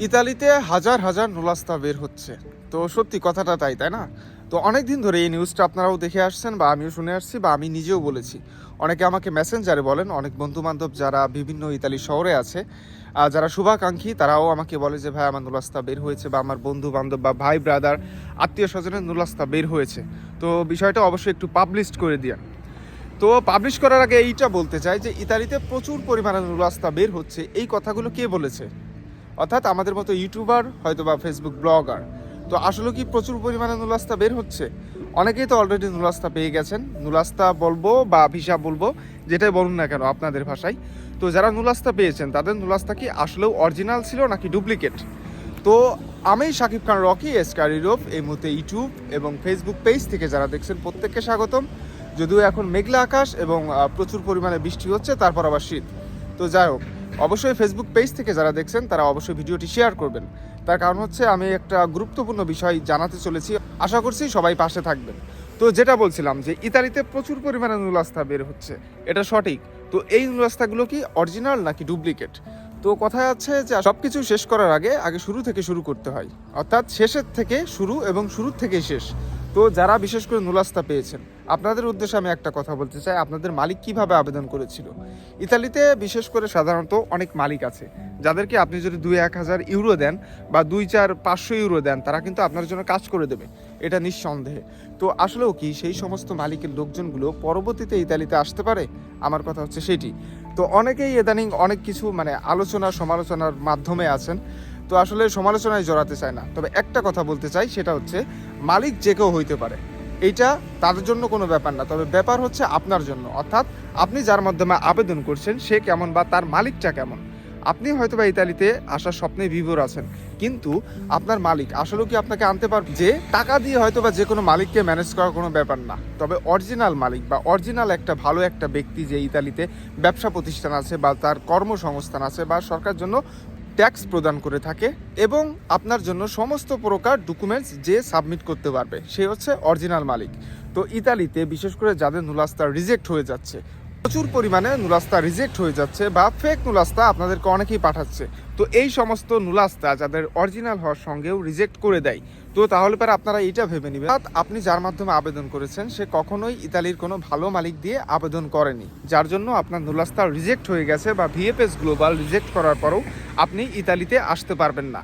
ইতালিতে হাজার হাজার নুলাস্তা বের হচ্ছে। তো সত্যি কথাটা তাই তাই না? তো অনেক দিন ধরে এই নিউজটা আপনারাও দেখে আসছেন বা আমিও শুনে আসছি বা আমি নিজেও বলেছি। অনেকে আমাকে মেসেঞ্জারে বলেন অনেক বন্ধু বান্ধব যারা বিভিন্ন ইতালি শহরে আছে আহ, যারা শুভাকাঙ্ক্ষী তারাও আমাকে বলে যে ভাই আমার নুলাস্তা বের হয়েছে বা আমার বন্ধু বান্ধব বা ভাই ব্রাদার আত্মীয় স্বজনের নুলাস্তা বের হয়েছে। তো বিষয়টা অবশ্যই একটু পাবলিশ করে দিন তো পাবলিশ করার আগে এইটা বলতে চাই যে ইতালিতে প্রচুর পরিমাণে নুলাস্তা বের হচ্ছে। এই কথাগুলো কে বলেছে? অর্থাৎ আমাদের মতো ইউটিউবার হয়তো বা ফেসবুক ব্লগার তো আসলে কি প্রচুর পরিমাণে নুলাস্তা বের হচ্ছে? অনেকেই তো অলরেডি নুলাস্তা পেয়ে গেছেন। নুলাস্তা বলব বা ভিসা বলব, যেটাই বলুন না কেন আপনাদের ভাষায়। তো যারা নুলাস্তা পেয়েছেন, তাদের নুলাস্তা কি আসলেও অরিজিনাল ছিল নাকি ডুপ্লিকেট তো আমি শাকিব খান রকি এসকার ইউরোপ এই মুহূর্তে ইউটিউব এবং ফেসবুক পেজ থেকে যারা দেখছেন প্রত্যেককে স্বাগতম। যদিও এখন মেঘলা আকাশ এবং প্রচুর পরিমাণে বৃষ্টি হচ্ছে, তারপর আবার শীত। তো যাই হোক অবশ্যই ফেসবুক পেজ থেকে যারা দেখছেন, তারা অবশ্যই ভিডিওটি শেয়ার করবেন। তার কারণ হচ্ছে, আমি একটা গুরুত্বপূর্ণ বিষয় জানাতে চলেছি। আশা করছি সবাই পাশে থাকবেন। তো যেটা বলছিলাম যে, ইতালিতে প্রচুর পরিমাণে নুলাস্তা বের হচ্ছে। এটা সঠিক। তো এই নুলাস্তাগুলো কি অরিজিনাল নাকি ডুপ্লিকেট তো কথায় আছে যে সব কিছু শেষ করার আগে আগে শুরু থেকে শুরু করতে হয়। অর্থাৎ শেষের থেকে শুরু এবং শুরুর থেকেই শেষ। তো যারা বিশেষ করে নুলাস্তা পেয়েছেন, আপনাদের উদ্দেশ্যে আমি একটা কথা বলতে চাই, আপনাদের মালিক কীভাবে আবেদন করেছিল? ইতালিতে বিশেষ করে সাধারণত অনেক মালিক আছে, যাদেরকে আপনি যদি দুই এক হাজার ইউরো দেন বা দুই চার পাঁচশো ইউরো দেন, তারা কিন্তু আপনার জন্য কাজ করে দেবে, এটা নিঃসন্দেহে। তো আসলেও কি সেই সমস্ত মালিকের লোকজনগুলো পরবর্তীতে ইতালিতে আসতে পারে? আমার কথা হচ্ছে সেটি। তো অনেকেই ইদানিং অনেক কিছু মানে আলোচনা সমালোচনার মাধ্যমে আছেন। তো আসলে সমালোচনায় জড়াতে চায় না। তবে একটা কথা বলতে চাই, সেটা হচ্ছে মালিক যে কেউ হইতে পারে। এইটা তাদের জন্য কোনো ব্যাপার না, তবে ব্যাপার হচ্ছে আপনার জন্য। অর্থাৎ আপনি যার মাধ্যমে আবেদন করছেন, সে কেমন বা তার মালিকটা কেমন? আপনি হয়তো বা ইতালিতে আসার স্বপ্নে বিভোর আছেন, কিন্তু আপনার মালিক আসলে কি আপনাকে আনতে পারবে? যে টাকা দিয়ে হয়তো বা যে কোনো মালিককে ম্যানেজ করার কোনো ব্যাপার না। তবে অরিজিনাল মালিক বা অরিজিনাল একটা ভালো একটা ব্যক্তি যে ইতালিতে ব্যবসা প্রতিষ্ঠান আছে বা তার কর্মসংস্থান আছে বা সরকার জন্য ট্যাক্স প্রদান করে থাকে এবং আপনার জন্য সমস্ত প্রকার ডকুমেন্টস যে সাবমিট করতে পারবে, সে হচ্ছে অরিজিনাল মালিক। তো ইতালিতে বিশেষ করে যাদের নুলাস্তা রিজেক্ট হয়ে যাচ্ছে, প্রচুর পরিমাণে নুলাস্তা রিজেক্ট হয়ে যাচ্ছে বা ফেক নুলাস্তা আপনাদেরকে অনেকেই পাঠাচ্ছে। তো এই সমস্ত নুলাস্তা যাদের অরিজিনাল হওয়ার সঙ্গেও রিজেক্ট করে দেয়, তো তাহলে পরে আপনারা এটা ভেবে নেবেন। আপনি যার মাধ্যমে আবেদন করেছেন, সে কখনোই ইতালির কোনো ভালো মালিক দিয়ে আবেদন করেনি। যার জন্য আপনার নুলাস্তা রিজেক্ট হয়ে গেছে বা ভিএফএস গ্লোবাল রিজেক্ট করার পরও আপনি ইতালিতে আসতে পারবেন না।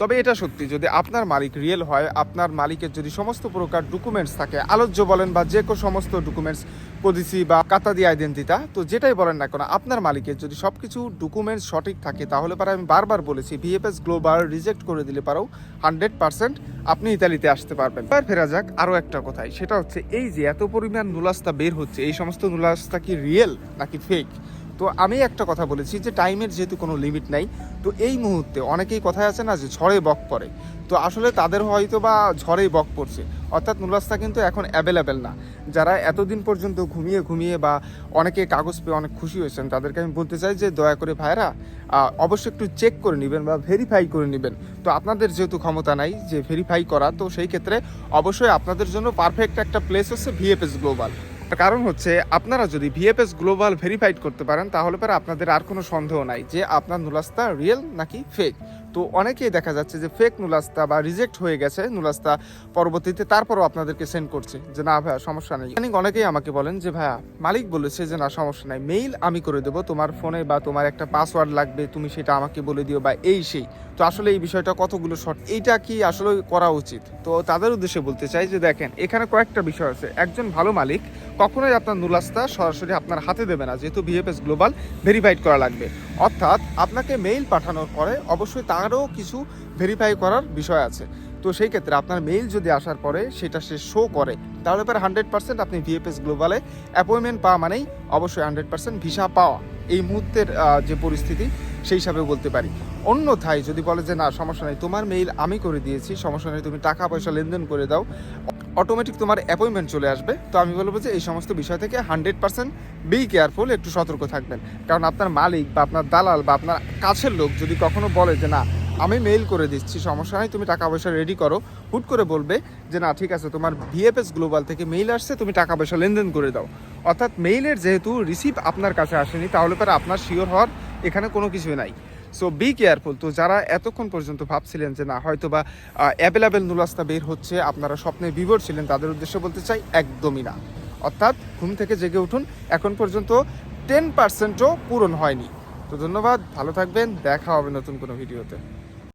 তবে এটা সত্যি, যদি আপনার মালিক রিয়েল হয়, আপনার মালিকের যদি সমস্ত প্রকার ডকুমেন্টস থাকে, আলোচ্য বলেন বা যে কোনো সমস্ত ডকুমেন্টস পলিসি বা কাতাদি আইডেন্টিটা তো যেটাই বলেন না কেন, আপনার মালিকের যদি সব কিছু ডকুমেন্টস সঠিক থাকে, তাহলে পরে আমি বারবার বলেছি ভিএফএস গ্লোবাল রিজেক্ট করে দিলে পারো হান্ড্রেড পার্সেন্ট আপনি ইতালিতে আসতে পারবেন। এবার ফেরা যাক আরও একটা কথাই সেটা হচ্ছে এই যে এত পরিমাণ নুলাস্তা বের হচ্ছে, এই সমস্ত নুলাস্তা কি রিয়েল নাকি ফেক তো আমি একটা কথা বলেছি যে টাইমের যেহেতু কোনো লিমিট নাই, তো এই মুহূর্তে অনেকেই কথায় আছে না যে ঝড়ে বক পড়ে। তো আসলে তাদের হয়তো বা ঝড়েই বক পড়ছে। অর্থাৎ নুলাস্তা কিন্তু এখন অ্যাভেলেবেল না। যারা এতদিন পর্যন্ত ঘুমিয়ে ঘুমিয়ে বা অনেকে কাগজ পেয়ে অনেক খুশি হয়েছেন, তাদেরকে আমি বলতে চাই যে দয়া করে ভাইরা অবশ্যই একটু চেক করে নেবেন বা ভেরিফাই করে নেবেন। তো আপনাদের যেহেতু ক্ষমতা নাই যে ভেরিফাই করা, তো সেই ক্ষেত্রে অবশ্যই আপনাদের জন্য পারফেক্ট একটা প্লেস হচ্ছে ভিএফএস গ্লোবাল কারণ হচ্ছে আপনারা যদি ভিএফএস গ্লোবাল ভেরিফাইড করতে পারেন, তাহলে পরে আপনাদের আর কোনো সন্দেহ নাই যে আপনার নুলাস্তা রিয়েল নাকি ফেক। তো অনেকেই দেখা যাচ্ছে যে ফেক নুলাস্তা বা রিজেক্ট হয়ে গেছে নুলাস্তা পরবর্তীতে, তারপরও আপনাদেরকে সেন্ড করছে যে, না ভাইয়া, সমস্যা নেই। ইদানিং অনেকেই আমাকে বলেন যে, ভাইয়া, মালিক বলেছে যে, না, সমস্যা নাই মেইল আমি করে দেবো। তোমার ফোনে বা তোমার একটা পাসওয়ার্ড লাগবে, তুমি সেটা আমাকে বলে দিও বা এই সেই। তো আসলে এই বিষয়টা কতগুলো শর্ট এইটা কি আসলে করা উচিত? তো তাদের উদ্দেশ্যে বলতে চাই যে, দেখেন, এখানে কয়েকটা বিষয় আছে। একজন ভালো মালিক কখনোই আপনার নুলাস্তা সরাসরি আপনার হাতে দেবে না, যেহেতু ভিএফএস গ্লোবাল ভেরিফাইড করা লাগবে। অর্থাৎ আপনাকে মেইল পাঠানোর পরে অবশ্যই তারও কিছু ভেরিফাই করার বিষয় আছে। তো সেই ক্ষেত্রে আপনার মেইল যদি আসার পরে সেটা সে শো করে, তাহলে পরে হান্ড্রেড পার্সেন্ট আপনি ভিএফএস গ্লোবালে অ্যাপয়েন্টমেন্ট পাওয়া মানেই অবশ্যই হান্ড্রেড পার্সেন্ট ভিসা পাওয়া। এই মুহূর্তের যে পরিস্থিতি সেই হিসাবে বলতে পারি। অন্যথায় যদি বলে যে, না, সমস্যা নেই, তোমার মেইল আমি করে দিয়েছি, সমস্যা নেই, তুমি টাকা পয়সা লেনদেন করে দাও। অটোমেটিক তোমার অ্যাপয়েন্টমেন্ট চলে আসবে। তো আমি বলব যে, এই সমস্ত বিষয় থেকে হান্ড্রেড পার্সেন্ট বি কেয়ারফুল একটু সতর্ক থাকবেন। কারণ আপনার মালিক বা আপনার দালাল বা আপনার কাছের লোক যদি কখনো বলে যে, না, আমি মেইল করে দিচ্ছি, সমস্যা নেই, তুমি টাকা পয়সা রেডি করো, হুট করে বলবে যে, না, ঠিক আছে, তোমার ভিএফএস গ্লোবাল থেকে মেইল আসছে, তুমি টাকা পয়সা লেনদেন করে দাও। অর্থাৎ মেইলের যেহেতু রিসিভ আপনার কাছে আসেনি, তাহলে পরে আপনার শিওর হওয়ার এখানে কোনো কিছুই নাই। সো বি কেয়ারফুল তো যারা এতক্ষণ পর্যন্ত ভাবছিলেন যে, না হয়তো বা অ্যাভেলেবেল নুলাস্তা বের হচ্ছে, আপনারা স্বপ্নে বিভোর ছিলেন, তাদের উদ্দেশ্যে বলতে চাই, একদমই না। অর্থাৎ ঘুম থেকে জেগে উঠুন, এখন পর্যন্ত টেন পার্সেন্টও পূরণ হয়নি। তো ধন্যবাদ, ভালো থাকবেন, দেখা হবে নতুন কোনো ভিডিওতে।